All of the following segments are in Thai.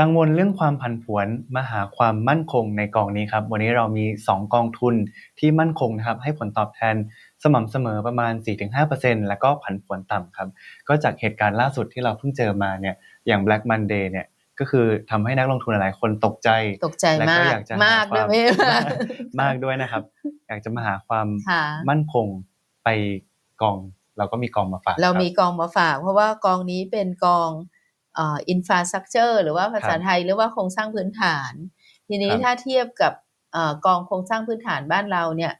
กังวลเรื่องความผันผวนมาหาความมั่นคงในกองนี้ครับวันนี้เรามี 2 กองทุนที่มั่นคงนะครับให้ผลตอบแทนสม่ำเสมอประมาณ 4-5%แล้วก็ผันผวนต่ำครับก็จากเหตุการณ์ล่าสุดที่เราเพิ่งเจอมาเนี่ยอย่าง Black Monday เนี่ยก็คือทำให้นักลงทุนหลายๆคนตกใจตกใจและมาก็กอยากจะหามากคด้ววายมไหมมากด้วยนะครับ อยากจะมาหาความค่ะมั่นคงไปกอง เราก็มีกองมาฝาก เราคบมีกองมาฝาก เพราะว่ากองนี้เป็นกอง เอ่อ infrastructure หรือว่าภาษาครับไทยเรียกว่าโครงสร้างพื้นฐาน ทีนี้ครับถ้าเทียบกับเอ่อกองโครงสร้างพื้นฐานบ้านเราเนี่ย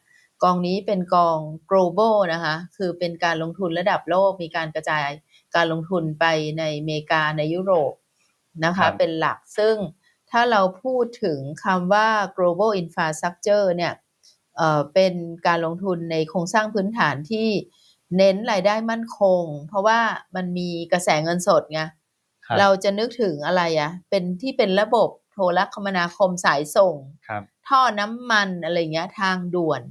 กองนี้เป็นกอง global นะคะคือเป็นการลงทุนระดับโลกมีการกระจายการลงทุนไปในอเมริกาในยุโรปนะครัคะบเป็นหลักซึ่งถ้าเราพูดถึงคำว่า global infrastructure เนี่ยเอ่อเป็นการลงทุนในโครงสร้างพื้นฐานที่เน้นรายได้มั่นคง เพราะว่ามันมีกระแสเงินสดไง ครับเราจะนึกถึงอะไรอะเป็นที่เป็นระบบโทรคมนาคมสายส่ง ครับ ท่อน้ำมันอะไรเงี้ยทางด่วน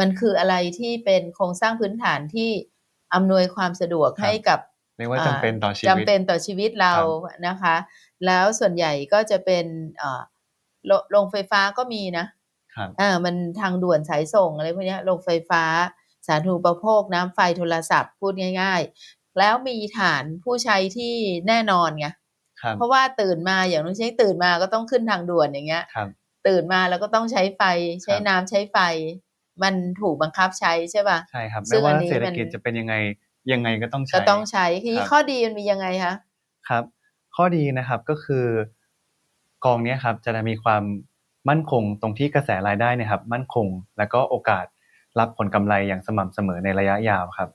มันคืออะไรที่เป็นโครงสร้างพื้นฐานที่อำนวยความสะดวกครับ ให้กับเรียกว่าจำเป็นต่อชีวิต จำเป็นต่อชีวิตเราครับนะคะ แล้วส่วนใหญ่ก็จะเป็นเอ่อโรโรงไฟฟ้าก็มีนะครับ เออมันทางด่วนสายส่งอะไรพวกเนี้ยโรงไฟฟ้า สาธารณูปโภคน้ำไฟโทรศัพท์พูดง่าย ๆ แล้วมีฐานผู้ใช้ที่แน่นอนไงครับ เพราะว่าตื่นมาอย่างน้องใช้ตื่นมาก็ต้องขึ้นทางด่วนอย่างเงี้ยครับ ตื่นมาแล้วก็ต้องใช้ไฟใช้ครับน้ำใช้ไฟ มันถูกบังคับใช้ใช่ป่ะ ใช่ครับซึ่ไม่งว่าอันนี้เศรษฐมันกิจจะเป็นยังไงยังไงก็ต้องใช้ ก็ต้องใช้ทีนี้ครับ ข้อดีมันมียังไงคะ ครับ ข้อดีนะครับก็คือกองเนี้ยครับจะมีความมั่นคงตรงที่กระแสรายได้เนะครับ มั่นคงแล้วก็โอกาสรับผลกำไรอย่างสม่ำเสมอในระยะยาวครับ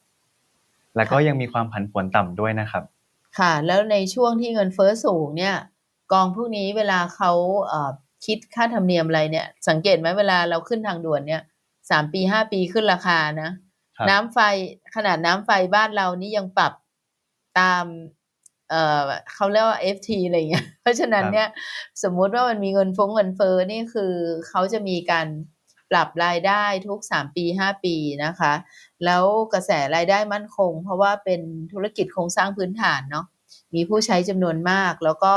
แล้วก็ค่ะยังมีความผันผวนต่ำด้วยนะครับ ค่ะ แล้วในช่วงที่เงินเฟ้อสูงเนี่ย กองพวกนี้เวลาเขาเอ่อคิดค่าธรรมเนียมอะไรเนี่ย สังเกตไหมเวลาเราขึ้นทางด่วนเนี่ยสามปีห้าปีขึ้นราคานะครับน้ำไฟขนาดน้ำไฟบ้านเรานี่ยังปรับตามเอ่อเขาเรียกว่า FT อะไรอย่างเงี้ย เพราะฉะนั้นเนี่ยสมมุติว่ามันมีเงินฟงเงินเฟ้อนี่คือเขาจะมีการปรับรายได้ทุกสามปีห้าปีนะคะ แล้วกระแสรายได้มั่นคง เพราะว่าเป็นธุรกิจโครงสร้างพื้นฐานเนาะมีผู้ใช้จำนวนมาก แล้วก็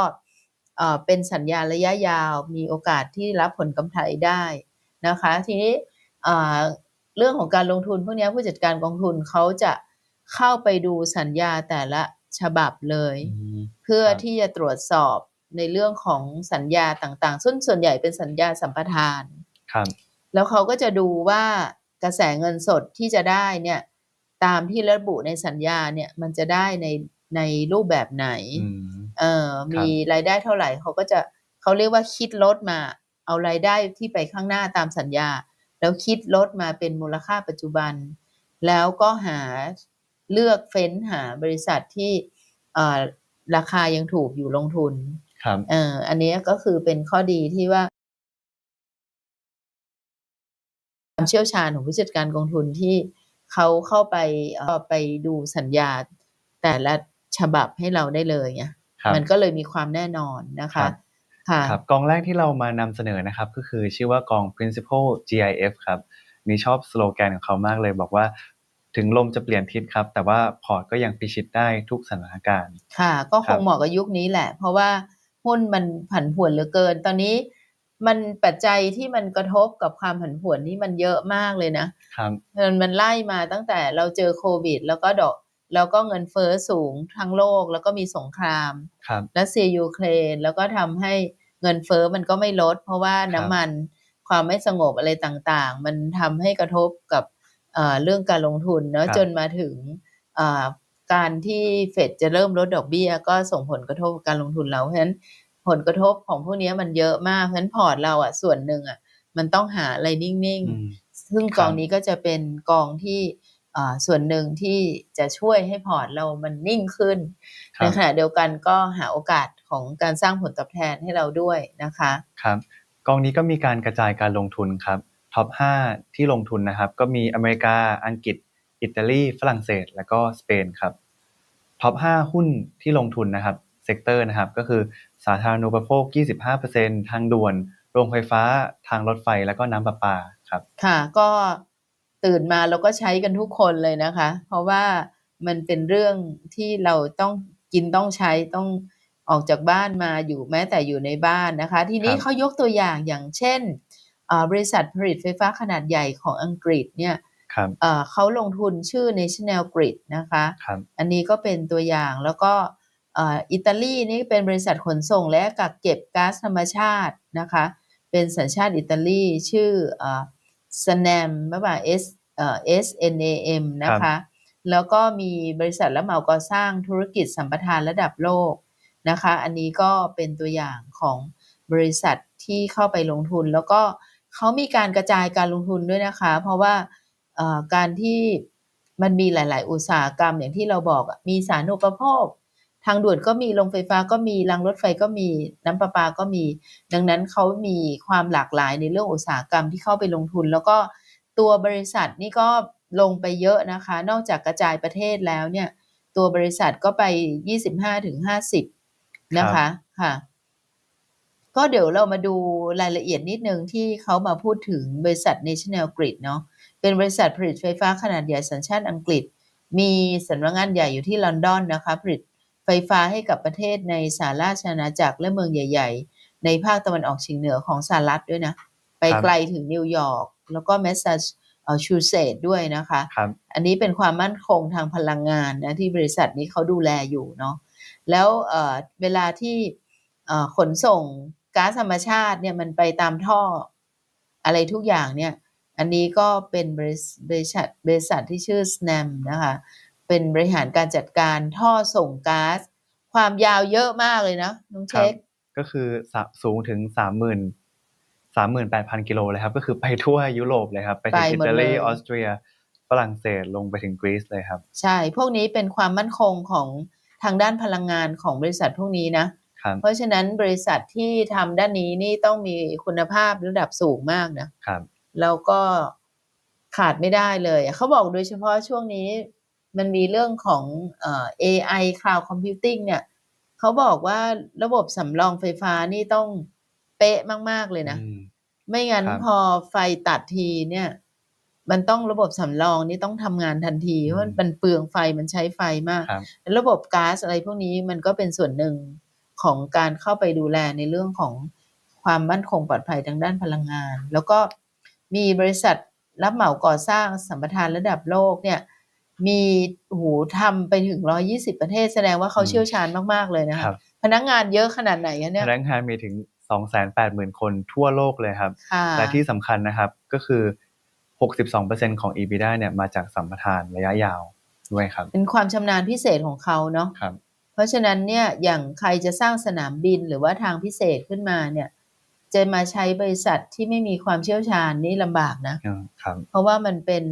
เอ่อเป็นสัญญาระยะยาว มีโอกาสที่รับผลกำไรได้นะคะ ทีนี้เอ่อเรื่องของการลงทุนพวกเนี้ยผู้จัดการกองทุนเขาจะเข้าไปดูสัญญาแต่ละฉบับเลยอืมเพื่อครับที่จะตรวจสอบในเรื่องของสัญญาต่างๆซึ่งส่วนใหญ่เป็นสัญญาสัมปทาน ครับ แล้วเขาก็จะดูว่า กระแสเงินสดที่จะได้เนี่ยตามที่ระบุในสัญญาเนี่ยมันจะได้ในในรูปแบบไหนอืมเออมีรายได้เท่าไหร่เขาก็จะเขาเรียกว่าคิดลดมา เอารายได้ที่ไปข้างหน้าตามสัญญา แล้วคิดลดมาเป็นมูลค่าปัจจุบัน แล้วก็หาเลือกเฟ้นหาบริษัทที่เอ่อราคายังถูกอยู่ลงทุนครับเอ่ออันเนี้ยก็คือเป็นข้อดีที่ว่า เชี่ยวชาญของผู้จัดการกองทุนที่เขาเข้าไปเอ่อไปดูสัญญาแต่ละฉบับให้เราได้เลยไงครับมันก็เลยมีความแน่นอนนะครัคะบค่ะครับกองแรกที่เรามานำเสนอนะครับก็คือชื่อว่ากอง principal GIF ครับนี่ชอบสโลแกนของเขามากเลย บอกว่าถึงลมจะเปลี่ยนทิศครับ แต่ว่าพอร์ตก็ยังพิชิตได้ทุกสถานการณ์ ค่ะ ก็คครังบเหมาะกับยุคนี้แหละ เพราะว่าหุ้นมันผันผวนเหลือเกิน ตอนนี้ มันปัจจัยที่มันกระทบกับความผันผวนนี่มันเยอะมากเลยนะครับมันมันไล่มาตั้งแต่เราเจอโควิด แล้วก็ดอกแล้วก็เงินเฟ้อสูงทั้งโลกแล้วก็มีสงครามครับรัสเซียยูเครนแล้วก็ทำให้เงินเฟ้อมันก็ไม่ลด เพราะว่าน้ำมันความไม่สงบอะไรต่างๆ มันทำให้กระทบกับเอ่อเรื่องการลงทุนเนาะครับจนมาถึงเอ่อการที่เฟดจะเริ่มลดดอกเบี้ย ก็ส่งผลกระทบกับการลงทุนเราเพราะฉะนั้น ผลกระทบของพวกนี้มันเยอะมากเพราะฉะนั้นพอร์ตเราอะส่วนหนึ่งอะมันต้องหาอะไรนิ่งๆอืมซึ่งครับกองนี้ก็จะเป็นกองที่อ่าส่วนหนึ่งที่จะช่วยให้พอร์ตเรามันนิ่งขึ้นคในรับขณะเดียวกันก็หาโอกาสของการสร้างผลตอบแทนให้เราด้วยนะคะครับกองนี้ก็มีการกระจายการลงทุนครับท็อป 5 ที่ลงทุนนะครับ ก็มีอเมริกาอังกฤษ อิตาลีฝรั่งเศส แล้วก็สเปนครับท็อป 5 หุ้นที่ลงทุนนะครับเซกเตอร์นะครับก็คือ สาธารณูปโภค 25%ทางด่วน โรงไฟฟ้า ทางรถไฟ แล้วก็น้ำประปาครับ ค่ะ ก็ตื่นมาเราก็ใช้กันทุกคนเลยนะคะ เพราะว่ามันเป็นเรื่องที่เราต้องกินต้องใช้ต้องออกจากบ้านมาอยู่แม้แต่อยู่ในบ้านนะคะ ทีนี้ครับเขายกตัวอย่างอย่างเช่นอ่าบริษัทผลิตไฟฟ้าขนาดใหญ่ของอังกฤษเนี่ยครับเอ่อเขาลงทุนชื่อ National Grid นะคะครับอันนี้ก็เป็นตัวอย่างแล้วก็เอ่ออิตาลีนี่เป็นบริษัทขนส่งและกักเก็บก๊าซธรรมชาตินะคะ เป็นสัญชาติอิตาลีชื่อเอ่อ SNAM ไม่ว่า S เอ่อ SNAM นะคะ แล้วก็มีบริษัทรับเหมาก่อสร้างธุรกิจสัมปทานระดับโลกนะคะ อันนี้ก็เป็นตัวอย่างของบริษัทที่เข้าไปลงทุน แล้วก็เขามีการกระจายการลงทุนด้วยนะคะ เพราะว่าเอ่อการที่มันมีหลาย ๆ อุตสาหกรรมอย่างที่เราบอกอะมีสาธารณูปโภค ทางด่วนก็มีโรงไฟฟ้าก็มีรางรถไฟก็มีน้ำประปาก็มี ดังนั้นเขามีความหลากหลายในเรื่องอุตสาหกรรมที่เข้าไปลงทุน แล้วก็ตัวบริษัทนี่ก็ลงไปเยอะนะคะ นอกจากกระจายประเทศแล้วเนี่ย ตัวบริษัทก็ไป25ถึง50นะคะค่ะ ก็เดี๋ยวเรามาดูรายละเอียดนิดนึงที่เขามาพูดถึงบริษัท National Grid เนาะเป็นบริษัทผลิตไฟฟ้าขนาดใหญ่สัญชาติอังกฤษ มีสำนักงานใหญ่อยู่ที่ลอนดอนนะคะ ผลิต ไฟฟ้าให้กับประเทศในสหราชอาณาจักรและเมืองใหญ่ ๆ ในภาคตะวันออกเฉียงเหนือของสหรัฐด้วยนะ ไปครับไกลถึงนิวยอร์กแล้วก็แมสซาชูเซตส์ด้วยนะคะครับอันนี้เป็นความมั่นคงทางพลังงานนะที่บริษัทนี้เขาดูแลอยู่เนาะแล้วเอ่อเวลาที่เอ่อขนส่งก๊าซธรรมชาติเนี่ยมันไปตามท่ออะไรทุกอย่างเนี่ย อันนี้ก็เป็นบริษบริษัทบริษัทที่ชื่อ SNAM นะคะ เป็นบริหารการจัดการท่อส่งก๊าซความยาวเยอะมากเลยนะน้องครัเช็บคก็คือสะสูงถึงสามหมื่นสามหมื่นแปดพันกิโลเลยครับ ก็คือไปทั่วยุโรปเลยครับ ไปถึงไปอิหมดตาเลลียออสเตรีย ฝรั่งเศสลงไปถึงกรีซเลยครับ ใช่ พวกนี้เป็นความมั่นคงของทางด้านพลังงานของบริษัทพวกนี้นะครับเพราะฉะนั้นบริษัทที่ทำด้านนี้นี่ต้องมีคุณภาพระดับสูงมากนะครับแล้วก็ขาดไม่ได้เลย เขาบอกโดยเฉพาะช่วงนี้ มันมีเรื่องของเอ่อ AI Cloud Computing เนี่ยเขาบอกว่าระบบสำรองไฟฟ้านี่ต้องเป๊ะมาก ๆ เลยนะอืมไม่งั้นครับพอไฟตัดทีเนี่ย มันต้องระบบสำรองนี่ต้องทำงานทันที เพราะมันมันเปลืองไฟมันใช้ไฟมากครับระบบก๊าซอะไรพวกนี้มันก็เป็นส่วนหนึ่งของการเข้าไปดูแลในเรื่องของความมั่นคงปลอดภัยทางด้านพลังงาน แล้วก็มีบริษัทรับเหมาก่อสร้างสัมปทานระดับโลกเนี่ย มีหูทำไปถึง 120 ประเทศแสดงว่าเขาอืมเชี่ยวชาญมาก ๆ เลยนะคคะรับพนักงานเยอะขนาดไหนอะเนี่พยนักงานมีถึงสองแสนแปดหมื่นคนทั่วโลกเลยครับค่ะและที่สำคัญนะครับก็คือ 62%ของ EBITDA เนี่ยมาจากสัมปทานระยะยาวด้วยครับ เป็นความชำนาญพิเศษของเขาเนาะครับเพราะฉะนั้นเนี่ยอย่างใครจะสร้างสนามบินหรือว่าทางพิเศษขึ้นมาเนี่ยจะมาใช้บริษัทที่ไม่มีความเชี่ยวชาญนี่ลำบากนะอืมครับเพราะว่ามันเป็น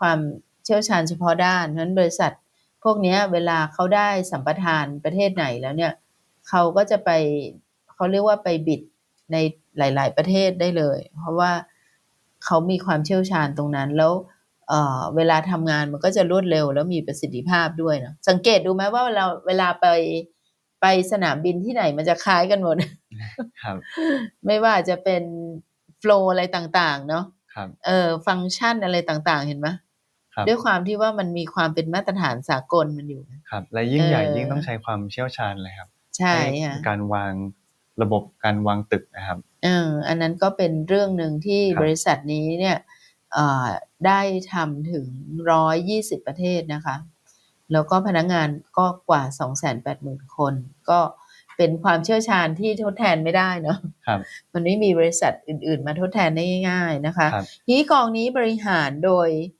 ความเชี่ยวชาญเฉพาะด้านเพราะฉะนั้นบริษัท พวกเนี้ยเวลาเขาได้สัมปทานประเทศไหนแล้วเนี่ยเขาก็จะไปเขาเรียกว่าไปบิดในหลาย ๆ ประเทศได้เลย เพราะว่าเขามีความเชี่ยวชาญตรงนั้นแล้วเอ่อเวลาทำงานมันก็จะรวดเร็ว แล้วมีประสิทธิภาพด้วยนะสังเกตดูไหมว่าเวลาเวลาไปไปสนามบินที่ไหนมันจะคล้ายกันหมดครับ ไม่ว่าจะเป็นโฟลอะไรต่าง ๆ เนาะครับเออฟังก์ชันอะไรต่าง ๆ เห็นไหม ครับ ด้วยความที่ว่ามันมีความเป็นมาตรฐานสากลมันอยู่ครับ และยิ่งใหญ่เออยิ่งต้องใช้ความเชี่ยวชาญเลยครับ ใช่ในค่ะการวางระบบการวางตึกนะครับเอออันนั้นก็เป็นเรื่องหนึ่งที่ครับบริษัทนี้เนี่ยเอ่อได้ทำถึงร้อยยี่สิบประเทศนะคะ แล้วก็พนักงานก็กว่าสองแสนแปดหมื่นคน ก็เป็นความเชี่ยวชาญที่ทดแทนไม่ได้เนาะครับมันไม่มีบริษัทอื่น ๆ มาทดแทนได้ง่าย ๆ นะคะครับทีนี้กองนี้บริหารโดยเอ่อ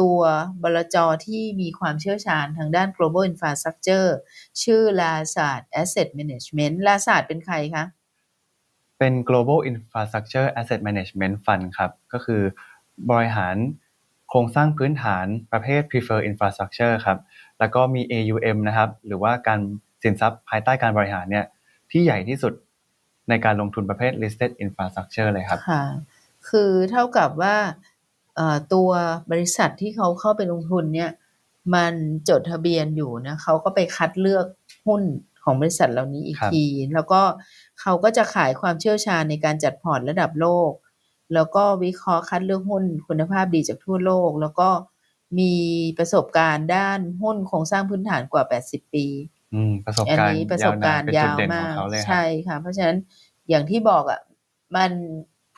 ตัวบลจที่มีความเชี่ยวชาญทางด้าน global infrastructure ชื่อลาศาสตร์ asset management ลาศาสตร์เป็นใครคะ เป็น global infrastructure asset management fund ครับ ก็คือบริหารโครงสร้างพื้นฐานประเภท prefer infrastructure ครับ แล้วก็มี AUM นะครับ หรือว่าการสินทรัพย์ภายใต้การบริหารเนี่ยที่ใหญ่ที่สุดในการลงทุนประเภท listed infrastructure เลยครับ ค่ะ คือเท่ากับว่าเอ่อ ตัวบริษัทที่เขาเข้าไปลงทุนเนี่ยมันจดทะเบียนอยู่นะเขาก็ไปคัดเลือกหุ้นของบริษัทเหล่านี้อีกครับ ที แล้วก็เขาก็จะขายความเชี่ยวชาญในการจัดพอร์ตระดับโลก แล้วก็วิเคราะห์คัดเลือกหุ้นคุณภาพดีจากทั่วโลก แล้วก็มีประสบการณ์ด้านหุ้นโครงสร้างพื้นฐานกว่า 80 ปี อืมประสบอันการณ์นี้ประสบการณ์เป็นจุดยาวเด่นขมาองกเขาเลยครัใช่บค่ะ เพราะฉะนั้นอย่างที่บอกอะมัน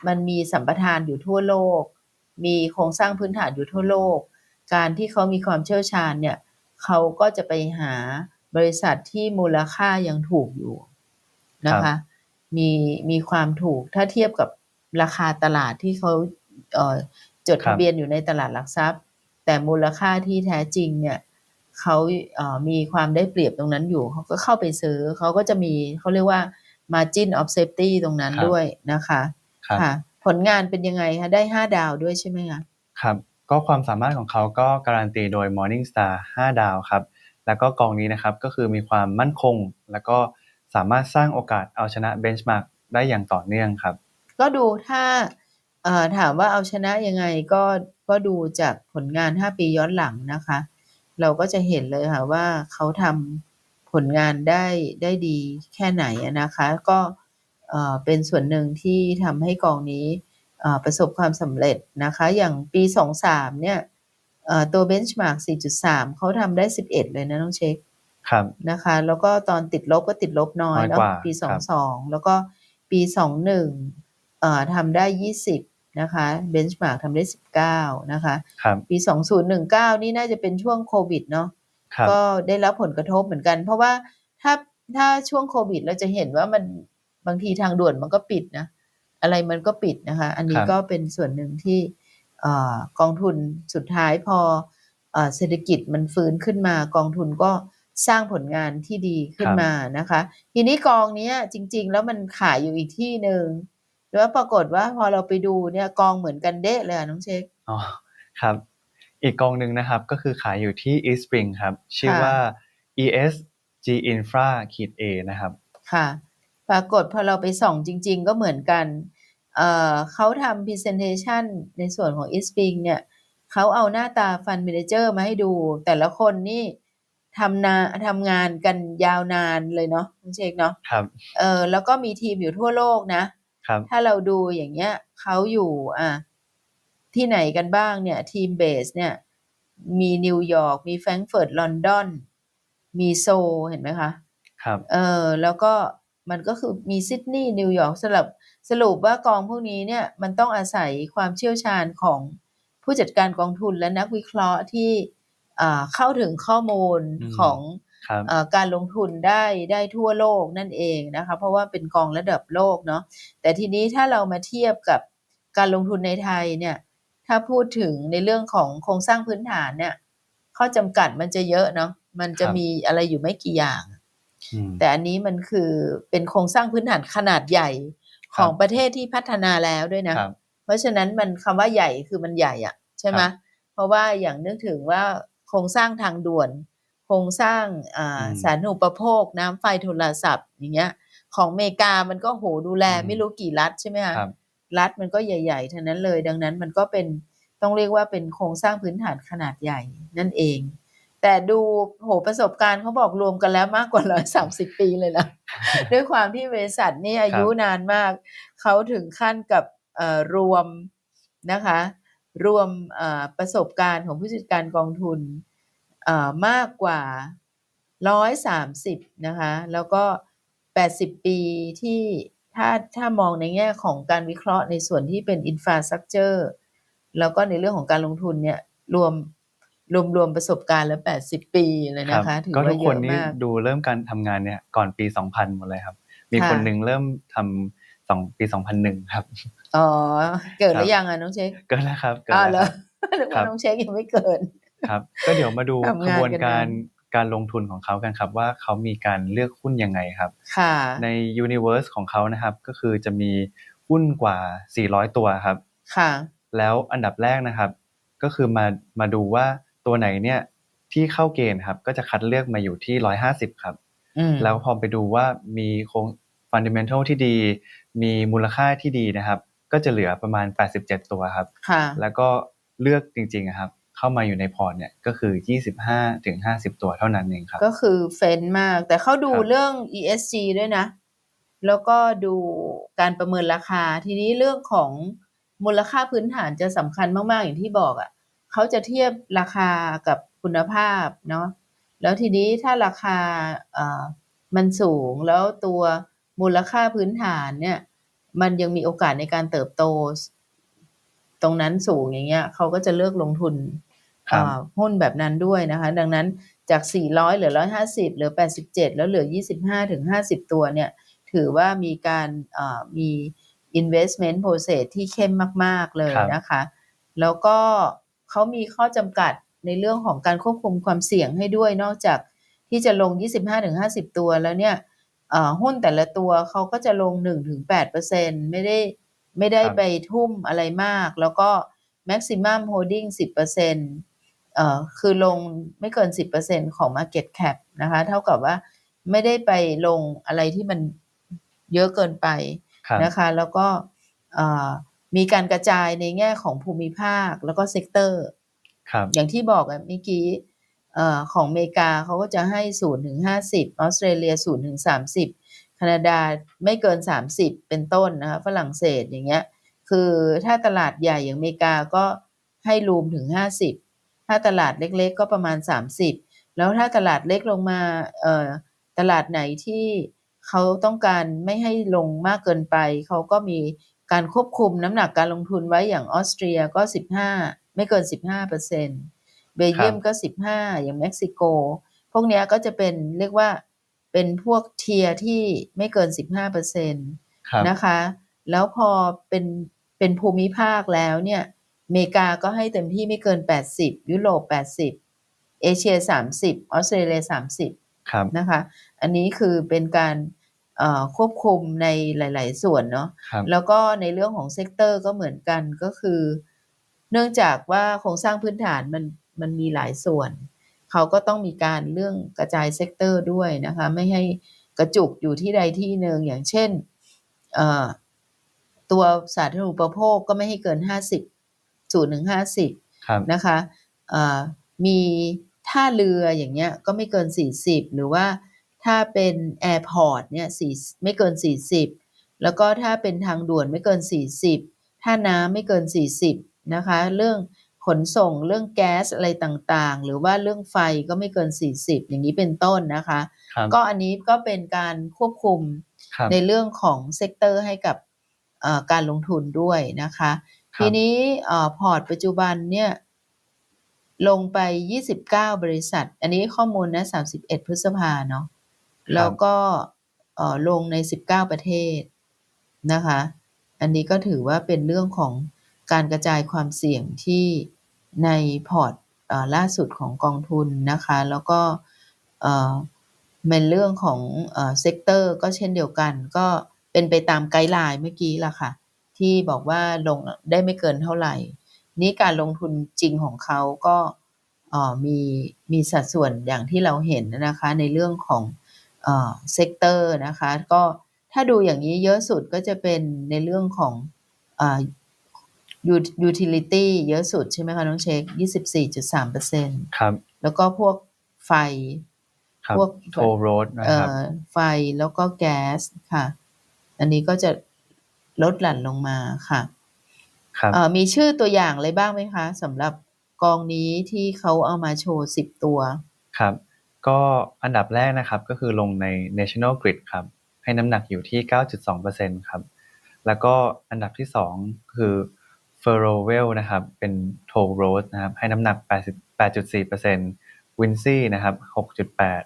มันมีสัมปทานอยู่ทั่วโลก มีโครงสร้างพื้นฐานอยู่ทั่วโลก การที่เขามีความเชี่ยวชาญเนี่ยเขาก็จะไปหาบริษัทที่มูลค่ายังถูกอยู่นะครัคะบมีมีความถูกถ้าเทียบกับราคาตลาดที่เขาเอ่อจดครัทะบเบียนอยู่ในตลาดหลักทรัพย์ แต่มูลค่าที่แท้จริงเนี่ยเขาเอ่อมีความได้เปรียบตรงนั้นอยู่เขาก็เข้าไปซื้อเขาก็จะมีเขาเรียกว่า margin of safety ตรงนั้นครับด้วยนะคะครับค่ะ ผลงานเป็นยังไงคะได้ห้าดาวด้วยใช่ไหมคะครับก็ความสามารถของเขาก็การันตีโดย Morningstar 5 ดาวครับ แล้วก็กองนี้นะครับก็คือมีความมั่นคง แล้วก็สามารถสร้างโอกาสเอาชนะ Benchmark ได้อย่างต่อเนื่องครับ ก็ดูถ้าเอ่อถามว่าเอาชนะยังไงก็ก็ดูจากผลงาน 5 ปีย้อนหลังนะคะ เราก็จะเห็นเลยค่ะว่าเขาทำผลงานได้ได้ดีแค่ไหนอะนะคะ ก็ เอ่อเป็นส่วนหนึ่งที่ทำให้กองนี้เอ่อประสบความสำเร็จนะคะ อย่างปี 23 เนี่ยเอ่อตัว benchmark 4.3 เขาทำได้ 11 เลยนะน้องเช็คครับนะคะ แล้วก็ตอนติดลบก็ติดลบน้อยน้อยเนาะกว่าปีครับ22 แล้วก็ปี 21เอ่อทำได้ 20 นะคะเบนช์มาร์กทำได้ 19 นะคะครับปี 2019 นี่น่าจะเป็นช่วงโควิดเนาะครับก็ได้รับผลกระทบเหมือนกัน เพราะว่าถ้าถ้าช่วงโควิดเราจะเห็นว่ามัน บางทีทางด่วนมันก็ปิดนะ อะไรมันก็ปิดนะคะ อันนี้ครับก็เป็นส่วนหนึ่งที่เอ่อกองทุนสุดท้ายพอเอ่อเศรษฐกิจมันฟื้นขึ้นมากองทุนก็สร้างผลงานที่ดีขึ้นมานะคะ ทีนี้กองเนี้ยจริง ๆ แล้วมันขายอยู่อีกที่หนึ่งแล้วปรากฏว่าพอเราไปดูเนี่ยกองเหมือนกันเด้เลยอะน้องเช็คอ๋อครับ อีกกองหนึ่งนะครับก็คือขายอยู่ที่ East Spring ครับ ชื่อค่ะว่า ESG Infra ขีด A นะครับ ค่ะ ปรากฏพอเราไปส่องจริง ๆ ก็เหมือนกันเอ่อเขาทำ presentation ในส่วนของ e s p i n g เนี่ยเขาเอาหน้าตา Fund Manager มาให้ดู แต่ละคนนี่ทำนาทำงานกันยาวนานเลยเนาะคุณเชคเนาะครับเออแล้วก็มีทีมอยู่ทั่วโลกนะครับ ถ้าเราดูอย่างเงี้ยเขาอยู่อะที่ไหนกันบ้างเนี่ย ทีมเบสเนี่ย มีนิวยอร์กมีแฟรงก์เฟิร์ตลอนดอน มีโซลเห็นไหมคะ ครับ เออแล้วก็ มันก็คือมีซิดนีย์นิวยอร์กสลับสรุปว่ากองพวกนี้เนี่ยมันต้องอาศัยความเชี่ยวชาญของผู้จัดการกองทุนและนักวิเคราะห์ที่อ่าเข้าถึงข้อมูลอืมของครับเอ่อการลงทุนได้ได้ทั่วโลกนั่นเองนะคะเพราะว่าเป็นกองระดับโลกเนาะแต่ทีนี้ถ้าเรามาเทียบกับการลงทุนในไทยเนี่ยถ้าพูดถึงในเรื่องของโครงสร้างพื้นฐานเนี่ยข้อจำกัดมันจะเยอะเนาะมันจะครับมีอะไรอยู่ไม่กี่อย่างอืม แต่อันนี้มันคือเป็นโครงสร้างพื้นฐานขนาดใหญ่ของครับประเทศที่พัฒนาแล้วด้วยนะครับเพราะฉะนั้นมันคำว่าใหญ่คือมันใหญ่อะใช่ไหมครับเพราะว่าอย่างนึกถึงว่าโครงสร้างทางด่วน โครงสร้างอ่าอืมสาธารณูปโภค น้ำไฟโทรศัพท์อย่างเงี้ย ของอเมริกามันก็โหดูแลอืมไม่รู้กี่รัฐใช่ไหมคะครับรัฐมันก็ใหญ่ๆทั้งนั้นเลย ดังนั้นมันก็เป็นต้องเรียกว่าเป็นโครงสร้างพื้นฐานขนาดใหญ่นั่นเอง แต่ดูโหประสบการณ์เขาบอกรวมกันแล้วมากกว่าร้อยสามสิบปีเลยนะด้วยความที่บริษัทนี่อายุนานมาก เขาถึงขั้นกับเอ่อรวมนะคะ รวมเอ่อประสบการณ์ของผู้จัดการกองทุนเอ่อมากกว่าร้อยสามสิบนะคะ แล้วก็แปดสิบปีที่ถ้าถ้ามองในแง่ของการวิเคราะห์ในส่วนที่เป็นอินฟราสตรักเจอร์แล้วก็ในเรื่องของการลงทุนเนี่ยรวม รวมรวมประสบการณ์แล้วแปดสิบปีเลยครันะบคะถือก็ว่าทุกเยคนอะนี่มากดูเริ่มการทำงานเนี่ยก่อนปี 2000 หมดเลยครับ มีค่ะคนหนึ่งเริ่มทำสองปี 2001 ครับ อ๋อ เกิดหรือครับยังอะน้องเช็คเกิดแล้วครับเกิดอ้าวแล้วเหรครัอบนึกว่าครับน้องเช็คยังไม่เกิดครับ ก็เดี๋ยวมาดูทำกงานระบวนกันการนการลงทุนของเขากันครับ ว่าเขามีการเลือกหุ้นยังไงครับค่ะใน Universe ของเขานะครับ ก็คือจะมีหุ้นกว่า 400 ตัวครับ ค่ะ แล้วอันดับแรกนะครับ ก็คือมามาดูว่า ตัวไหนเนี่ยที่เข้าเกณฑ์ครับก็จะคัดเลือกมาอยู่ที่150ครับอืมแล้วพอไปดูว่ามีโครงฟันเดเมนทัลที่ดี มีมูลค่าที่ดีนะครับ ก็จะเหลือประมาณ 87 ตัวครับค่ะแล้วก็เลือกจริงๆอะครับ เข้ามาอยู่ในพอร์ตเนี่ยก็คือ 25ถึง50 ตัวเท่านั้นเองครับ ก็คือเฟ้นมาก แต่เขาดูครับเรื่อง ESG ด้วยนะ แล้วก็ดูการประเมินราคา ทีนี้เรื่องของมูลค่าพื้นฐานจะสำคัญมากๆอย่างที่บอกอะ่ะ เขาจะเทียบราคากับคุณภาพเนาะแล้วทีนี้ถ้าราคาเอ่อมันสูงแล้วตัวมูลค่าพื้นฐานเนี่ย มันยังมีโอกาสในการเติบโต ตรงนั้นสูงอย่างเงี้ยเขาก็จะเลือกลงทุนครับอ่าหุ้นแบบนั้นด้วยนะคะ ดังนั้นจาก 400 เหลือ 150 เหลือ 87 แล้วเหลือ 25 ถึง 50 ตัวเนี่ย ถือว่ามีการอ่ามี investment process ที่เข้มมาก ๆ เลยครับนะคะ แล้วก็ เขามีข้อจำกัดในเรื่องของการควบคุมความเสี่ยงให้ด้วยนอกจากที่จะลง 25-50 ตัวแล้วเนี่ยเอ่อหุ้นแต่ละตัวเขาก็จะลง 1-8%ไม่ได้ไม่ได้ครับไปทุ่มอะไรมาก แล้วก็ maximum holding 10%เอ่อคือลงไม่เกิน 10%ของ market cap นะคะ เท่ากับว่าไม่ได้ไปลงอะไรที่มันเยอะเกินไปครับนะคะ แล้วก็เอ่อ มีการกระจายในแง่ของภูมิภาคแล้วก็เซกเตอร์ครับอย่างที่บอกอะเมื่อกี้เอ่อของอเมริกาเขาก็จะให้ศูนย์ถึงห้าสิบออสเตรเลียศูนย์ถึงสามสิบแคนาดาไม่เกินสามสิบเป็นต้นนะคะฝรั่งเศสอย่างเงี้ยคือถ้าตลาดใหญ่อย่างอเมริกาก็ให้รูมถึงห้าสิบถ้าตลาดเล็กๆ ก็ประมาณสามสิบแล้วถ้าตลาดเล็กลงมาเอ่อตลาดไหนที่เขาต้องการไม่ให้ลงมากเกินไป เขาก็มี การควบคุมน้ำหนักการลงทุนไว้อย่างออสเตรียก็สิบห้าไม่เกินสิบห้าเปอร์เซ็นต์เบลเยียมก็สิบห้าอย่างเม็กซิโก พวกเนี้ยก็จะเป็นเรียกว่าเป็นพวกเทียร์ที่ไม่เกินสิบห้าเปอร์เซ็นตครับนะคะ แล้วพอเป็นเป็นภูมิภาคแล้วเนี่ยอเมริกาก็ให้เต็มที่ไม่เกินแปดสิบยุโรปแปดสิบเอเชียสามสิบออสเตรเลียสามสิบครับนะคะ อันนี้คือเป็นการเอ่อ ควบคุมในหลาย ๆ ส่วนเนาะครับแล้วก็ในเรื่องของเซกเตอร์ก็เหมือนกันก็คือ เนื่องจากว่าโครงสร้างพื้นฐานมันมันมีหลายส่วน เขาก็ต้องมีการเรื่องกระจายเซกเตอร์ด้วยนะคะ ไม่ให้กระจุกอยู่ที่ใดที่หนึ่งอย่างเช่นเอ่อตัวสาธารณูปโภคก็ไม่ให้เกินห้าสิบศูนย์ถึงห้าสิบครับนะคะเอ่อมีท่าเรืออย่างเงี้ยก็ไม่เกิน40หรือว่า ถ้าเป็นแอร์พอร์ตเนี่ยสี่ไม่เกิน 40 แล้วก็ถ้าเป็นทางด่วนไม่เกิน 40 ถ้าน้ำไม่เกิน 40 นะคะ เรื่องขนส่งเรื่องแก๊สอะไรต่างๆ หรือว่าเรื่องไฟก็ไม่เกิน 40 อย่างนี้เป็นต้นนะคะครับก็อันนี้ก็เป็นการควบคุมครับในเรื่องของเซกเตอร์ให้กับเอ่อการลงทุนด้วยนะคะครับทีนี้เอ่อพอร์ตปัจจุบันเนี่ยลงไป 29 บริษัท อันนี้ข้อมูลนะ 31 พฤษภาเนาะ แล้วก็ลงใน 19 ประเทศนะคะ อันนี้ก็ถือว่าเป็นเรื่องของการกระจายความเสี่ยงที่ในพอร์ตล่าสุดของกองทุนนะคะ แล้วก็เป็นเรื่องของเซกเตอร์ก็เช่นเดียวกัน ก็เป็นไปตามไกด์ไลน์เมื่อกี้ล่ะค่ะ ที่บอกว่าลงได้ไม่เกินเท่าไหร่ นี่การลงทุนจริงของเขาก็มีมีสัดส่วนอย่างที่เราเห็นนะคะ ในเรื่องของ เอ่อเซกเตอร์นะคะ ก็ถ้าดูอย่างนี้เยอะสุดก็จะเป็นในเรื่องของเอ่อ ut- utility เยอะสุดใช่ไหมคะ น้องเช็ค24.3เปอร์เซ็นครับ แล้วก็พวกไฟครับพวกโทโรดนะเอ่ครับอไฟแล้วก็แก๊สค่ะ อันนี้ก็จะลดหลั่นลงมาค่ะครับเอ่อมีชื่อตัวอย่างอะไรบ้างไหมคะสำหรับกองนี้ที่เขาเอามาโชว์สิบตัว ครับ ก็อันดับแรกนะครับ ก็คือลงใน National Grid ครับ ให้น้ำหนักอยู่ที่ 9.2%ครับ แล้วก็อันดับที่สองคือ f e r r o w e l l นะครับ เป็น Toll Road นะครับ ให้น้ำหนัก 88.4% Wincy นะครับ 6.8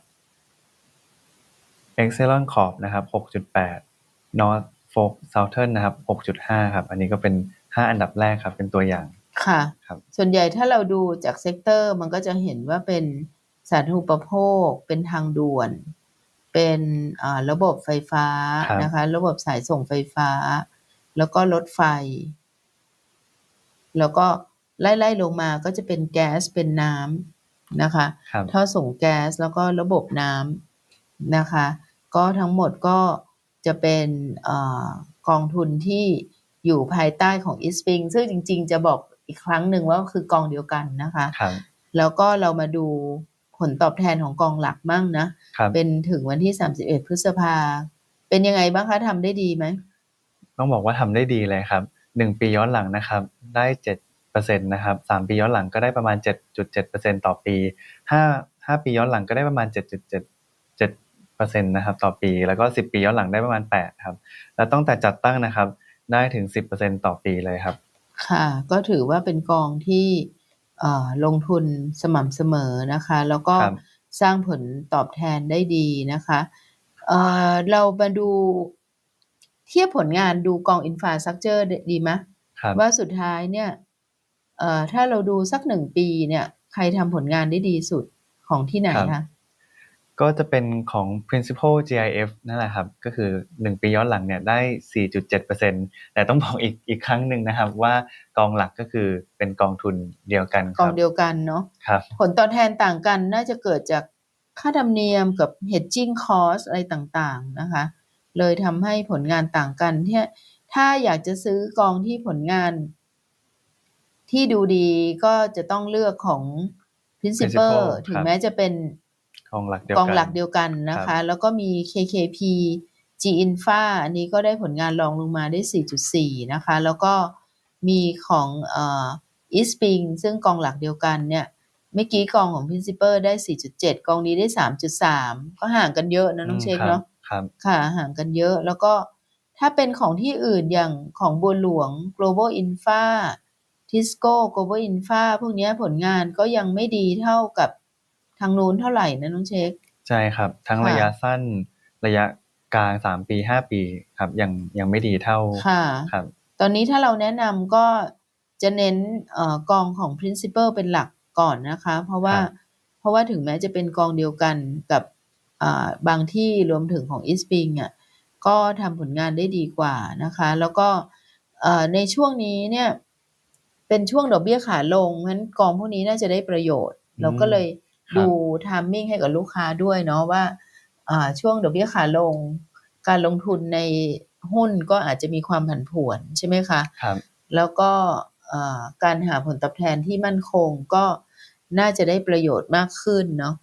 Exelon Corp นะครับ 6.8 North Fork Southern นะครับ 6.5 ครับ อันนี้ก็เป็น 5 อันดับแรกครับ เป็นตัวอย่าง ค่ะครับส่วนใหญ่ถ้าเราดูจากเซกเตอร์มันก็จะเห็นว่าเป็น สาธารณูปโภค เป็นทางด่วน เป็นอ่าระบบไฟฟ้าครับนะคะ ระบบสายส่งไฟฟ้า แล้วก็รถไฟ แล้วก็ไล่ๆลงมาก็จะเป็นแก๊สเป็นน้ำนะคะครับท่อส่งแก๊สแล้วก็ระบบน้ำนะคะ ก็ทั้งหมดก็จะเป็นเออกองทุนที่อยู่ภายใต้ของ e a s p r i n g ซึ่งจริง ๆ จะบอกอีกครั้งหนึ่งว่าคือกองเดียวกันนะคะครับแล้วก็เรามาดู ผลตอบแทนของกองหลักมั่งนะครับเป็นถึงวันที่ 31 พฤษภา เป็นยังไงบ้างคะทำได้ดีไหม ต้องบอกว่าทำได้ดีเลยครับหนึ่งปีย้อนหลังนะครับ ได้เจ็ดเปอร์เซ็นต์นะครับสามปีย้อนหลังก็ได้ประมาณเจ็ดจุดเจ็ดเปอร์เซ็นต่อปีห้า5ปีย้อนหลังก็ได้ประมาณ 7.77%นะครับต่อปี แล้วก็ 10 ปีย้อนหลังได้ประมาณ 8 ครับ แล้วตั้งแต่จัดตั้งนะครับ ได้ถึง 10%ต่อปีเลยครับ ค่ะ ก็ถือว่าเป็นกองที่เอ่อ ลงทุนสม่ำเสมอนะคะ แล้วก็ครับ สร้างผลตอบแทนได้ดีนะคะเอ่อเรามาดูเทียบผลงานดูกองอินฟ a าส t ั c เจอร์ดีไหมครับ ว่าสุดท้ายเนี่ยเอ่อถ้าเราดูสักหนึ่งปีเนี่ย ใครทำผลงานได้ดีสุดของที่ไหนครับ คะ ก็จะเป็นของ principal GIF นั่นแหละครับ ก็คือ 1 ปีย้อนหลังเนี่ยได้ 4.7%แต่ต้องบอกอีกอีกครั้งหนึ่งนะครับ ว่ากองหลักก็คือเป็นกองทุนเดียวกันคกอรังบเดียวกันเนาะครับผลตอบแทนต่างกันน่าจะเกิดจากค่าธรรมเนียมกับ hedging cost อะไรต่างๆนะคะ เลยทำให้ผลงานต่างกันที่ถ้าอยากจะซื้อกองที่ผลงาน ที่ดูดีก็จะต้องเลือกของ principal Principal ถึงครับแม้จะเป็น กองหลักเดียวกกัองหลักเดียวกันนะครัคะบแล้วก็มี KKP G Infra อันนี้ก็ได้ผลงานรองลงมาได้ 4.4 นะคะ แล้วก็มีของเอ่อ East Spring ซึ่งกองหลักเดียวกันเนี่ยเมื่อกี้กองของ Principal ได้ 4.7 กองนี้ได้ 3.3 ก็ห่างกันเยอะนะน้องเชคเนาะครับค่ะห่างกันเยอะแล้วก็ถ้าเป็นของที่อื่นอย่างของบัวหลวง global infra tisco global infra พวกเนี้ยผลงานก็ยังไม่ดีเท่ากับ ทางนู้นเท่าไหร่นะน้องเช็ค ใช่ครับ ทั้งค่ะระยะสั้นระยะกลาง3ปี5ปีครับยังยังไม่ดีเท่าค่ะครับ ตอนนี้ถ้าเราแนะนำก็จะเน้นเอ่อกองของ principal เป็นหลักก่อนนะคะ เพราะว่าครับเพราะว่าถึงแม้จะเป็นกองเดียวกันกับอ่าบางที่รวมถึงของ East Spring อะก็ทำผลงานได้ดีกว่านะคะ แล้วก็เอ่อในช่วงนี้เนี่ยเป็นช่วงดอกเบี้ยขาลงเพราะฉะนั้นกองพวกนี้น่าจะได้ประโยชน์อืมเราก็เลยครับ ดูทามมิ่งให้กับลูกค้าด้วยเนาะว่าอ่าช่วงดอกเบี้ยขาลง การลงทุนในหุ้นก็อาจจะมีความผันผวนใช่ไหมคะครับแล้วก็เอ่อการหาผลตอบแทนที่มั่นคงก็น่าจะได้ประโยชน์มากขึ้นเนาะ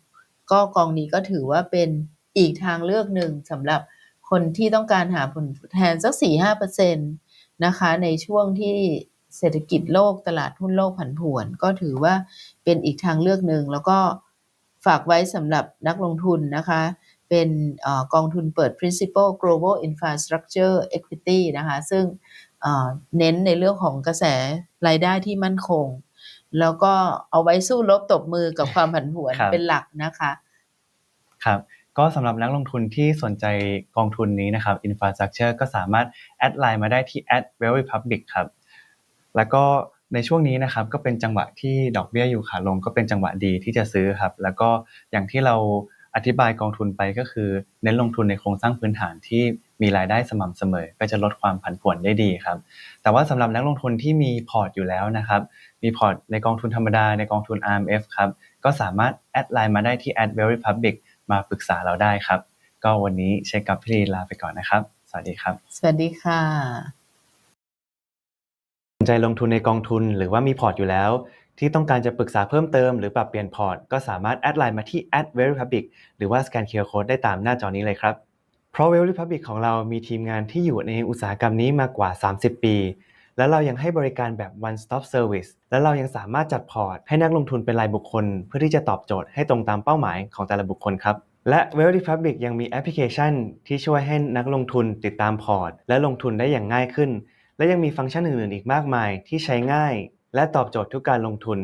ก็กองนี้ก็ถือว่าเป็นอีกทางเลือกหนึ่งสำหรับคนที่ต้องการหาผลตอบแทนสักสี่ห้าเปอร์เซ็นตนะคะในช่วงที่เศรษฐกิจโลกตลาดหุ้นโลกผันผวน ก็ถือว่าเป็นอีกทางเลือกหนึ่งแล้วก็ ฝากไว้สำหรับนักลงทุนนะคะ เป็นเออกองทุนเปิด principal global infrastructure equity นะคะ ซึ่งเอ่อเน้นในเรื่องของกระแสรายได้ที่มั่นคง แล้วก็เอาไว้สู้รบตบมือกับความผันผวนครับเป็นหลักนะคะ ครับ ก็สำหรับนักลงทุนที่สนใจกองทุนนี้นะครับ Infrastructure ก็สามารถแอดไลน์มาได้ที่ @wellrepublic ครับ แล้วก็ ในช่วงนี้นะครับก็เป็นจังหวะที่ดอกเบี้ยอยู่ขาลงก็เป็นจังหวะดีที่จะซื้อครับ แล้วก็อย่างที่เราอธิบายกองทุนไปก็คือ เน้นลงทุนในโครงสร้างพื้นฐานที่มีรายได้สม่ำเสมอ ก็จะลดความผันผวนได้ดีครับ แต่ว่าสำหรับนักลงทุนที่มีพอร์ตอยู่แล้วนะครับ มีพอร์ตในกองทุนธรรมดาในกองทุน RMF ครับ ก็สามารถแอดไลน์มาได้ที่ @wellrepublic มาปรึกษาเราได้ครับ ก็วันนี้เชคกับพี่ลีลาไปก่อนนะครับ สวัสดีครับ สวัสดีค่ะ ใจลงทุนในกองทุนหรือว่ามีพอร์ตอยู่แล้ว ที่ต้องการจะปรึกษาเพิ่มเติมหรือปรับเปลี่ยนพอร์ต ก็สามารถแอดไลน์มาที่ @verypublic หรือว่าสแกนเคอร์โคดได้ตามหน้าจอนี้เลยครับ เพราะ v e r y p u b l i c ของเรามีทีมงานที่อยู่ในอุตสาหกรรมนี้มากว่า 30 ปี และเรายังให้บริการแบบ one stop service และเรายังสามารถจัดพอร์ต ให้นักลงทุนเป็นรายบุคคล เพื่อที่จะตอบโจทย์ให้ตรงตามเป้าหมายของแต่ละบุคคลครับและ Very Republic ยังมีแอปพลิเคชันที่ช่วยให้นักลงทุนติดตามพอร์ต และลงทุนได้อย่างง่ายขึ้น และยังมีฟังก์ชันอื่นๆอีกมากมายที่ใช้ง่าย และตอบโจทย์ทุกการลงทุน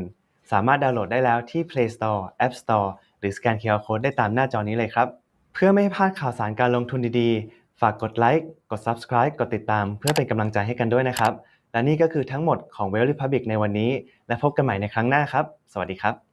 สามารถดาวน์โหลดได้แล้วที่ Play Store App Store หรือสแกน QR Code ได้ตามหน้าจอนี้เลยครับ เพื่อไม่ให้พลาดข่าวสารการลงทุนดีๆ ฝากกดไลค์กด Subscribe กดติดตาม เพื่อเป็นกำลังใจให้กันด้วยนะครับ และนี่ก็คือทั้งหมดของ Well Republic ในวันนี้ และพบกันใหม่ในครั้งหน้าครับ สวัสดีครับ